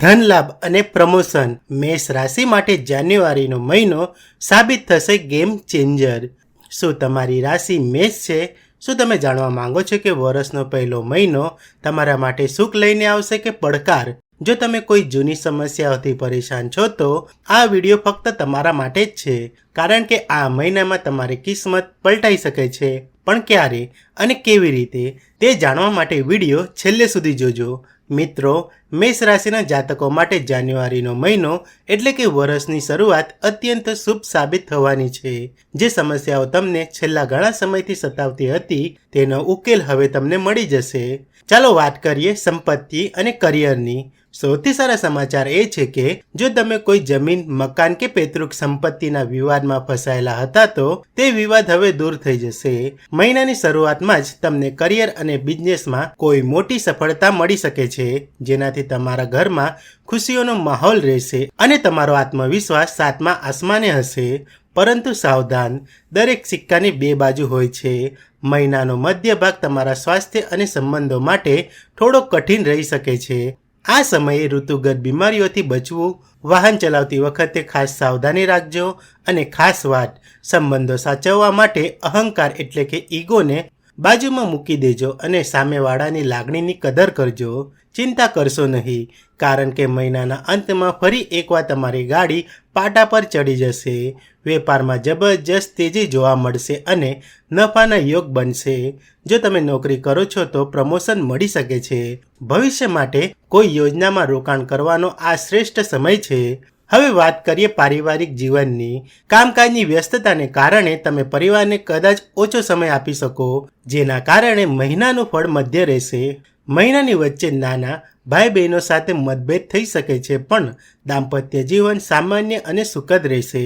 ધન લાભ અને પ્રમોશન મેષ રાશિ માટે જાન્યુઆરીનો મહિનો સાબિત થશે ગેમ ચેન્જર. શું તમારી રાશિ મેષ છે? શું તમે જાણવા માંગો છો કે વર્ષનો પહેલો મહિનો તમારા માટે સુખ લઈને આવશે કે પડકાર? જો તમે કોઈ જૂની સમસ્યાઓથી પરેશાન છો તો આ વીડિયો ફક્ત તમારા માટે જ છે, કારણ કે આ મહિનામાં તમારી કિસ્મત પલટાઈ શકે છે. પણ ક્યારે અને કેવી રીતે તે જાણવા માટે વીડિયો છેલ્લે સુધી જોજો. મિત્રો, મેષ રાશિના જાતકો માટે જાન્યુઆરીનો મહિનો એટલે કે વર્ષની શરૂઆત અત્યંત શુભ સાબિત થવાની છે. જે સમસ્યાઓ તમને છેલ્લા ઘણા સમયથી સતાવતી હતી, તેનો ઉકેલ હવે તમને મળી જશે. ચાલો વાત કરીએ સંપત્તિ અને કરિયરની સૌથી સારા સમાચાર એ છે કે, જો તમે કોઈ જમીન, મકાન કે પૈતૃક સંપત્તિના વિવાદમાં ફસાયેલા હતા તો તે વિવાદ હવે દૂર થઈ જશે. મહિનાની શરૂઆતમાં જ તમને કરિયર અને બિઝનેસમાં કોઈ મોટી સફળતા મળી શકે છે, જેનાથી તમારા ઘરમાં ખુશીઓનો માહોલ રહેશે અને તમારો આત્મવિશ્વાસ સાતમા આસમાને હશે. પરંતુ સાવધાન, દરેક સિક્કાની બે બાજુ હોય છે. મહિનાનો મધ્ય ભાગ તમારા સ્વાસ્થ્ય અને સંબંધો માટે થોડો કઠિન રહી શકે છે. આ સમયે ઋતુગત બીમારીઓથી બચવું, વાહન ચલાવતી વખતે ખાસ સાવધાની રાખજો અને ખાસ વાત, સંબંધો સાચવવા માટે અહંકાર એટલે કે ઈગોને બાજુમાં મૂકી દેજો અને સામેવાળાની લાગણીની કદર કરજો. ચિંતા કરશો નહીં, કારણ કે મહિનાના અંતમાં ફરી એકવાર તમારી ગાડી પાટા પર ચડી જશે. વેપારમાં જબરજસ્ત તેજી જોવા મળશે અને નફાના યોગ બનશે. જો તમે નોકરી કરો છો તો પ્રમોશન મળી શકે છે. ભવિષ્ય માટે કોઈ યોજનામાં રોકાણ કરવાનો આ શ્રેષ્ઠ સમય છે. હવે વાત કરીએ પારિવારિક જીવનની. કામકાજની વ્યસ્તતાને કારણે તમે પરિવારને કદાચ ઓછો સમય આપી શકો, જેના કારણે મહિનાનું ફળ મધ્ય રહેશે. મહિનાની વચ્ચે નાના ભાઈ બહેનો સાથે મતભેદ થઈ શકે છે, પણ દાંપત્ય જીવન સામાન્ય અને સુખદ રહેશે.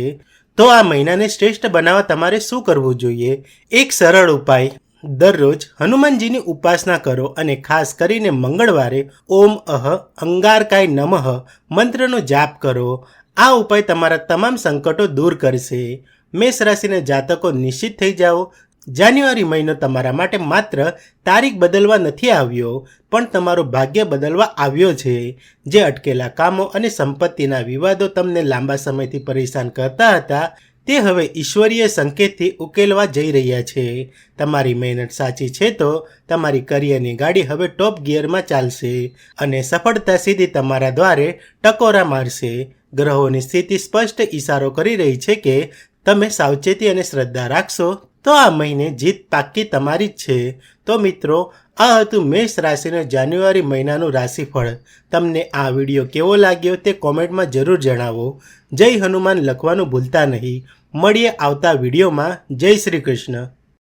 તો આ મહિનાને શ્રેષ્ઠ બનાવવા તમારે શું કરવું જોઈએ? એક સરળ ઉપાય દરરોજ હનુમાનજીની ઉપાસના કરો અને ખાસ કરીને મંગળવારે ઓમ અહ અંગારકાય નમઃ મંત્રનો જાપ કરો. આ ઉપાય તમારા તમામ સંકટો દૂર કરશે. મેષ રાશિના જાતકો નિશ્ચિત થઈ જાઓ. જાન્યુઆરી મહિનો તમારા માટે માત્ર તારીખ બદલવા નથી આવ્યો, પણ તમારું ભાગ્ય બદલવા આવ્યો છે, જે અટકેલા કામો અને સંપત્તિના વિવાદો તમને લાંબા સમયથી પરેશાન કરતા હતા. તે હવે ઈશ્વરીય સંકેતથી ઉકેલવા જઈ રહ્યા છે. તમારી મહેનત સાચી છે તો તમારી કરિયરની ગાડી હવે ટોપ ગિયરમાં ચાલશે અને સફળતા સીધી તમારા દ્વારે ટકોરા મારશે. ગ્રહોની સ્થિતિ સ્પષ્ટ ઈશારો કરી રહી છે કે તમે સાવચેતી અને શ્રદ્ધા રાખશો તો આ મહિને જીત પાક્કી તમારી જ છે. તો મિત્રો, આ હતું મેષ રાશિનો જાન્યુઆરી મહિનાનું રાશિફળ. તમને આ વીડિયો કેવો લાગ્યો તે કોમેન્ટમાં જરૂર જણાવો. જય હનુમાન લખવાનું ભૂલતા નહીં. મળીએ આવતા વિડીયોમાં. જય શ્રી કૃષ્ણ.